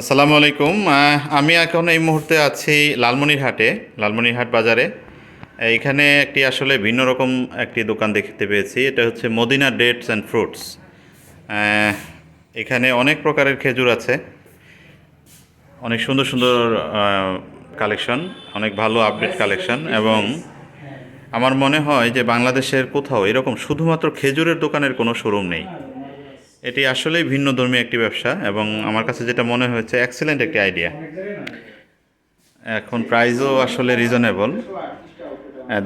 আসসালামু আলাইকুম। আমি এখন এই মুহূর্তে আছি লালমনিরহাটে, লালমনিরহাট বাজারে। এইখানে একটি আসলে ভিন্ন রকম একটি দোকান দেখতে পেয়েছি, এটা হচ্ছে মদিনা ডেটস অ্যান্ড ফ্রুটস। এখানে অনেক প্রকারের খেজুর আছে, অনেক সুন্দর সুন্দর কালেকশন, অনেক ভালো আপডেট কালেকশন এবং আমার মনে হয় যে বাংলাদেশের কোথাও এরকম শুধুমাত্র খেজুরের দোকানের কোনো শোরুম নেই। এটি আসলেই ভিন্ন ধর্মী একটি ব্যবসা এবং আমার কাছে যেটা মনে হয়েছে এক্সেলেন্ট একটি আইডিয়া এখন প্রাইসও আসলে রিজনেবল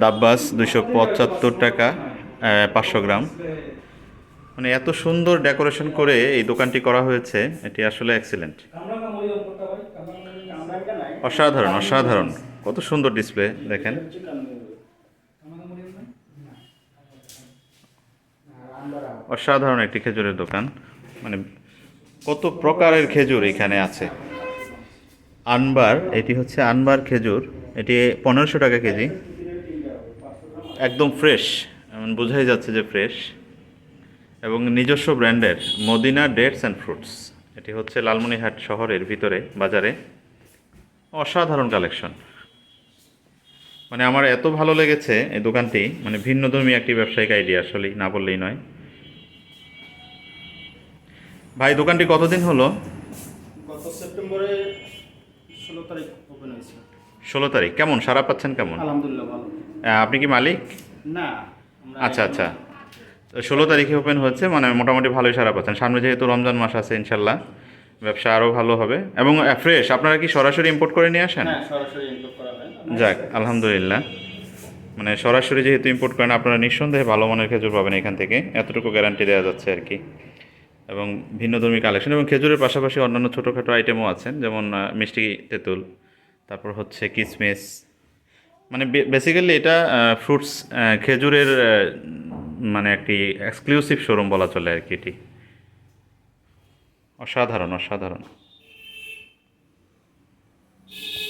দাব্বাস দুশো পঁচাত্তর টাকা পাঁচশো গ্রাম। মানে এত সুন্দর ডেকোরেশন করে এই দোকানটি করা হয়েছে, এটি আসলে এক্সেলেন্ট অসাধারণ অসাধারণ। কত সুন্দর ডিসপ্লে দেখেন। অসাধারণ একটি খেজুরের দোকান। মানে কত প্রকারের খেজুর এখানে আছে। আনবার, এটি হচ্ছে আনবার খেজুর। এটি পনেরোশো টাকা কেজি। একদম ফ্রেশ। এমন বোঝাই যাচ্ছে যে ফ্রেশ। এবং নিজস্ব ব্র্যান্ডের মদিনা ডেটস অ্যান্ড ফ্রুটস। এটি হচ্ছে লালমনিরহাট শহরের ভিতরে, বাজারে। অসাধারণ কালেকশন। মানে আমার এত ভালো লেগেছে এই দোকানটি। মানে ভিন্নধর্মী একটি ব্যবসায়িক আইডিয়া, আসলেই না বললেই নয়। ভাই দোকানটি কতদিন হলো? গত সেপ্টেম্বরে ষোলো তারিখ ওপেন হয়েছে। ষোলো তারিখ। কেমন? সারা পাচ্ছেন কেমন? আলহামদুলিল্লাহ ভালো। আপনি কি মালিক? না আচ্ছা আচ্ছা। তো ষোলো তারিখে ওপেন হচ্ছে মানে মোটামুটি ভালোই সারা পাচ্ছেন। সামনে যেহেতু রমজান মাস আছে ইনশাল্লাহ। ব্যবসা আরও ভালো হবে। এবং ফ্রেশ আপনারা কি সরাসরি ইম্পোর্ট করে নিয়ে আসেন? হ্যাঁ সরাসরি ইনপুট করা হয়। যাক আলহামদুলিল্লাহ। মানে সরাসরি যেহেতু ইম্পোর্ট করেন আপনারা নিঃসন্দেহে ভালো মানের খেজুর পাবেন এখান থেকে। এতটুকু গ্যারান্টি দেওয়া যাচ্ছে আর কি। এবং ভিন্ন ভিন্নধর্মী কালেকশন এবং খেজুরের পাশাপাশি অন্যান্য ছোটোখাটো আইটেমও আছেন, যেমন মিষ্টি তেঁতুল, তারপর হচ্ছে কিসমিস। মানে বেসিক্যালি এটা ফ্রুটস খেজুরের মানে একটি এক্সক্লুসিভ শোরুম বলা চলে আর কি এটি। অসাধারণ অসাধারণ।